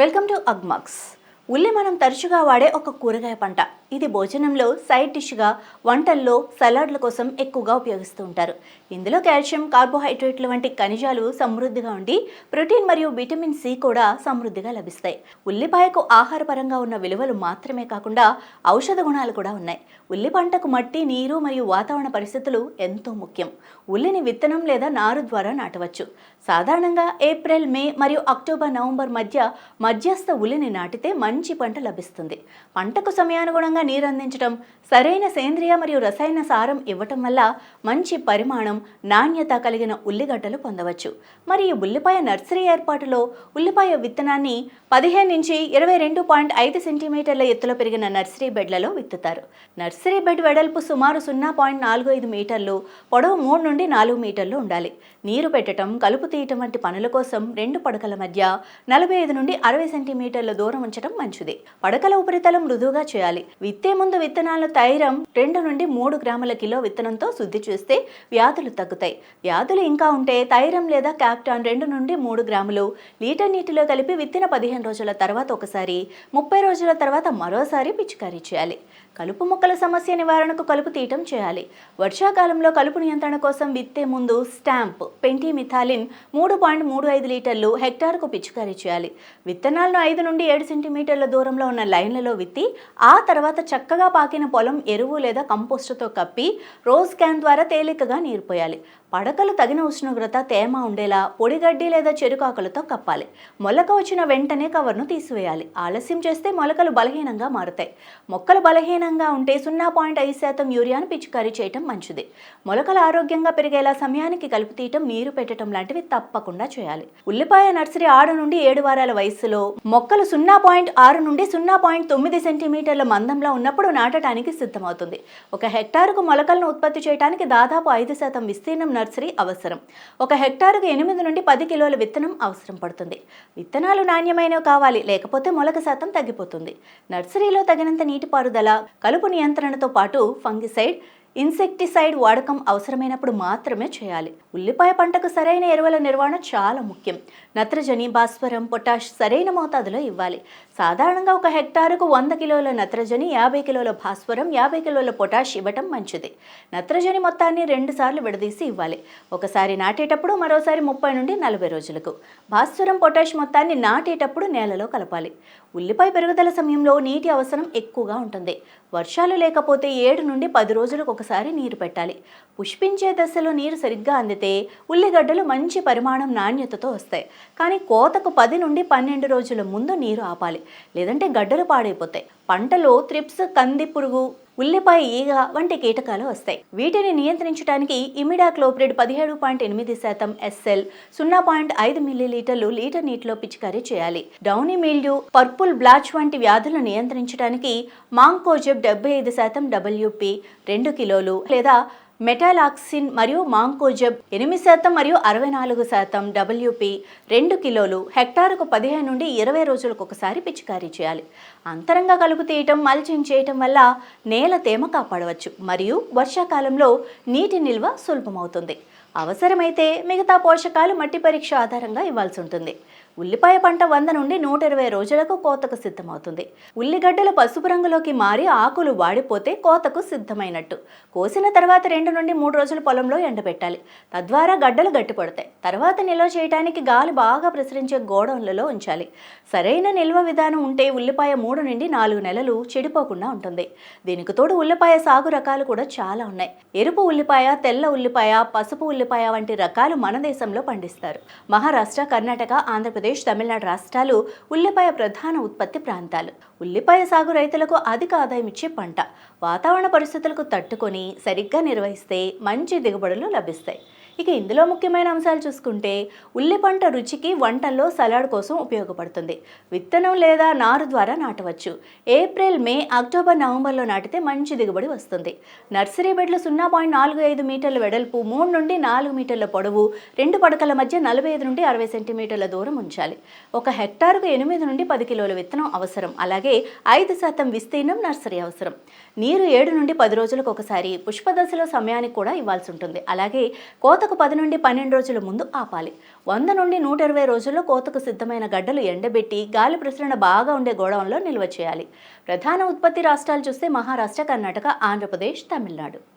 Welcome to Agmax. ఉల్లి మనం తరచుగా వాడే ఒక కూరగాయ పంట. ఇది భోజనంలో సైడ్ డిష్గా వంటల్లో సలాడ్ల కోసం ఎక్కువగా ఉపయోగిస్తూ ఉంటారు. ఇందులో కాల్షియం కార్బోహైడ్రేట్లు వంటి ఖనిజాలు సమృద్ధిగా ఉండి ప్రోటీన్ మరియు విటమిన్ సి కూడా సమృద్ధిగా లభిస్తాయి. ఉల్లిపాయకు ఆహారపరంగా ఉన్న విలువలు మాత్రమే కాకుండా ఔషధ గుణాలు కూడా ఉన్నాయి. ఉల్లి పంటకు మట్టి నీరు మరియు వాతావరణ పరిస్థితులు ఎంతో ముఖ్యం. ఉల్లిని విత్తనం లేదా నారు ద్వారా నాటవచ్చు. సాధారణంగా ఏప్రిల్ మే మరియు అక్టోబర్ నవంబర్ మధ్య మధ్యస్థ ఉల్లిని నాటితే మంచి పంట లభిస్తుంది. పంటకు సమయానుగుణంగా నీరందించడం సరైన సేంద్రియ మరియు రసాయన సారం ఇవ్వటం వల్ల మంచి పరిమాణం నాణ్యత కలిగిన ఉల్లిగడ్డలు పొందవచ్చు. మరి ఈ ఉల్లిపాయ నర్సరీ ఏర్పాటులో ఉల్లిపాయ విత్తనాన్ని పదిహేను నుంచి ఇరవై రెండు పాయింట్ ఐదు సెంటీమీటర్ల ఎత్తులో పెరిగిన నర్సరీ బెడ్లలో విత్తుతారు. నర్సరీ బెడ్ వెడల్పు సుమారు సున్నా పాయింట్ నాలుగు ఐదు మీటర్లు పొడవు మూడు నుండి నాలుగు మీటర్లు ఉండాలి. నీరు పెట్టడం కలుపు తీయటం వంటి పనుల కోసం రెండు పడకల మధ్య నలభై ఐదు నుండి అరవై సెంటీమీటర్ల దూరం ఉంచడం మంచిది. పడకల ఉపరితలం మృదువుగా చేయాలి. విత్తే ముందు విత్తనాల తైరం రెండు నుండి మూడు గ్రాముల కిలో విత్తనంతో శుద్ధి చేస్తే వ్యాధులు తగ్గుతాయి. వ్యాధులు ఇంకా ఉంటే తైరం లేదా క్యాప్టాన్ రెండు నుండి మూడు గ్రాములు లీటర్ నీటిలో కలిపి విత్తిన పదిహేను రోజుల తర్వాత ఒకసారి ముప్పై రోజుల తర్వాత మరోసారి పిచికారీ చేయాలి. కలుపు మొక్కల సమస్య నివారణకు కలుపు తీయటం చేయాలి. వర్షాకాలంలో కలుపు నియంత్రణ కోసం విత్తే ముందు స్టాంప్ పెంటిమిథాలిన్ మూడు పాయింట్ మూడు ఐదు లీటర్లు హెక్టార్కు పిచికారీ చేయాలి. విత్తనాలను ఐదు నుండి ఏడు సెంటీమీటర్ల దూరంలో ఉన్న లైన్లలో విత్తి ఆ తర్వాత చక్కగా పాకిన పొలం ఎరువు లేదా కంపోస్టుతో కప్పి రోజ్ క్యాన్ ద్వారా తేలికగా నీరు పోయాలి. పడకలు తగిన ఉష్ణోగ్రత తేమ ఉండేలా పొడిగడ్డి లేదా చెరుకాకులతో కప్పాలి. మొలక వచ్చిన వెంటనే కవర్ను తీసివేయాలి. ఆలస్యం చేస్తే మొలకలు బలహీనంగా మారుతాయి. మొక్కలు బలహీనంగా ఉంటే సున్నా పాయింట్ ఐదు శాతం యూరియాను పిచికారీ చేయటం మంచిది. మొలకలు ఆరోగ్యంగా పెరిగేలా సమయానికి కలుపు తీయటం నీరు పెట్టడం లాంటివి తప్పకుండా చేయాలి. ఉల్లిపాయ నర్సరీ ఆరు నుండి ఏడు వారాల వయస్సులో మొక్కలు సున్నా పాయింట్ ఆరు నుండి సున్నా పాయింట్ తొమ్మిది సెంటీమీటర్ల మందంలో ఉన్నప్పుడు నాటడానికి సిద్ధమవుతుంది. ఒక హెక్టారుకు మొలకలను ఉత్పత్తి చేయడానికి దాదాపు ఐదు శాతం విస్తీర్ణం నర్సరీ అవసరం. ఒక హెక్టారుకు ఎనిమిది నుండి పది కిలోల విత్తనం అవసరం పడుతుంది. విత్తనాలు నాణ్యమైనవి కావాలి లేకపోతే మొలక శాతం తగ్గిపోతుంది. నర్సరీలో తగినంత నీటిపారుదల కలుపు నియంత్రణతో పాటు ఫంగిసైడ్ ఇన్సెక్టిసైడ్ వాడకం అవసరమైనప్పుడు మాత్రమే చేయాలి. ఉల్లిపాయ పంటకు సరైన ఎరువుల నిర్వహణ చాలా ముఖ్యం. నత్రజని భాస్వరం పొటాష్ సరైన మోతాదులో ఇవ్వాలి. సాధారణంగా ఒక హెక్టారుకు వంద కిలోల నత్రజని యాభై కిలోల భాస్వరం యాభై కిలోల పొటాష్ ఇవ్వటం మంచిది. నత్రజని మొత్తాన్ని రెండు సార్లు విడదీసి ఇవ్వాలి. ఒకసారి నాటేటప్పుడు మరోసారి ముప్పై నుండి నలభై రోజులకు. భాస్వరం పొటాష్ మొత్తాన్ని నాటేటప్పుడు నేలలో కలపాలి. ఉల్లిపాయ పెరుగుదల సమయంలో నీటి అవసరం ఎక్కువగా ఉంటుంది. వర్షాలు లేకపోతే ఏడు నుండి పది రోజులకు ఒకసారి నీరు పెట్టాలి. పుష్పించే దశలో నీరు సరిగ్గా అందితే ఉల్లిగడ్డలు మంచి పరిమాణం నాణ్యతతో వస్తాయి. కానీ కోతకు పది నుండి పన్నెండు రోజుల ముందు నీరు ఆపాలి. లేదంటే గడ్డలు పాడైపోతాయి. పంటలో త్రిప్స్ కంది పురుగు ఉల్లిపాయ ఈగ వంటి కీటకాలు వస్తాయి. వీటిని నియంత్రించడానికి ఇమిడాక్లోప్రిడ్ పదిహేడు పాయింట్ ఎనిమిది శాతం ఎస్ఎల్ సున్నా పాయింట్ ఐదు మిల్లీలీటర్లు లీటర్ నీటిలో పిచికారీ చేయాలి. డౌనీ మిల్డ్యూ పర్పుల్ బ్లాచ్ వంటి వ్యాధులను నియంత్రించడానికి మాంకోజెబ్ డెబ్బై ఐదు శాతం డబ్ల్యూపీ రెండు కిలోలు లేదా మెటాలాక్సిన్ మరియు మాంకోజెబ్ ఎనిమిది శాతం మరియు అరవై నాలుగు శాతం డబ్ల్యూపి రెండు కిలోలు హెక్టారుకు పదిహేను నుండి ఇరవై రోజులకు ఒకసారి పిచికారీ చేయాలి. అంతరంగా కలుపు తీయటం మల్చింగ్ చేయటం వల్ల నేల తేమ కాపాడవచ్చు మరియు వర్షాకాలంలో నీటి నిల్వ సులభమవుతుంది. అవసరమైతే మిగతా పోషకాలు మట్టి పరీక్ష ఆధారంగా ఇవ్వాల్సి ఉంటుంది. ఉల్లిపాయ పంట వంద నుండి నూట ఇరవై రోజులకు కోతకు సిద్ధమవుతుంది. ఉల్లిగడ్డలు పసుపు రంగులోకి మారి ఆకులు వాడిపోతే కోతకు సిద్ధమైనట్టు. కోసిన తర్వాత రెండు నుండి మూడు రోజులు పొలంలో ఎండబెట్టాలి. తద్వారా గడ్డలు గట్టిపడతాయి. తర్వాత నిల్వ చేయడానికి గాలి బాగా ప్రసరించే గోడౌన్లలో ఉంచాలి. సరైన నిల్వ విధానం ఉంటే ఉల్లిపాయ మూడు నుండి నాలుగు నెలలు చెడిపోకుండా ఉంటుంది. దీనికి తోడు ఉల్లిపాయ సాగు రకాలు కూడా చాలా ఉన్నాయి. ఎరుపు ఉల్లిపాయ తెల్ల ఉల్లిపాయ పసుపు ఉల్లిపాయ వంటి రకాలు మన దేశంలో పండిస్తారు. మహారాష్ట్ర కర్ణాటక ఆంధ్రప్రదేశ్ తమిళనాడు రాష్ట్రాలు ఉల్లిపాయ ప్రధాన ఉత్పత్తి ప్రాంతాలు. ఉల్లిపాయ సాగు రైతులకు అధిక ఆదాయం ఇచ్చే పంట. వాతావరణ పరిస్థితులకు తట్టుకొని సరిగ్గా నిర్వహిస్తే మంచి దిగుబడులు లభిస్తాయి. ఇక ఇందులో ముఖ్యమైన అంశాలు చూసుకుంటే ఉల్లి పంట రుచికి వంటల్లో సలాడ్ కోసం ఉపయోగపడుతుంది. విత్తనం లేదా నారు ద్వారా నాటవచ్చు. ఏప్రిల్ మే అక్టోబర్ నవంబర్లో నాటితే మంచి దిగుబడి వస్తుంది. నర్సరీ బెడ్లు సున్నా పాయింట్ నాలుగు ఐదు మీటర్ల వెడల్పు మూడు నుండి నాలుగు మీటర్ల పొడవు రెండు పడకల మధ్య నలభై ఐదు నుండి అరవై సెంటీమీటర్ల దూరం ఉంచాలి ఒక హెక్టార్కు ఎనిమిది నుండి పది కిలోల విత్తనం అవసరం. అలాగే ఐదు శాతం విస్తీర్ణం నర్సరీ అవసరం. నీరు ఏడు నుండి పది రోజులకు ఒకసారి. పుష్పదశలో సమయానికి కూడా ఇవ్వాల్సి ఉంటుంది. అలాగే కోతకు పది నుండి పన్నెండు రోజుల ముందు ఆపాలి. వంద నుండి నూట ఇరవై రోజుల్లో కోతకు సిద్ధమైన గడ్డలు ఎండబెట్టి గాలి ప్రసరణ బాగా ఉండే గోడౌన్లో నిల్వ చేయాలి. ప్రధాన ఉత్పత్తి రాష్ట్రాలు చూస్తే మహారాష్ట్ర కర్ణాటక ఆంధ్రప్రదేశ్ తమిళనాడు.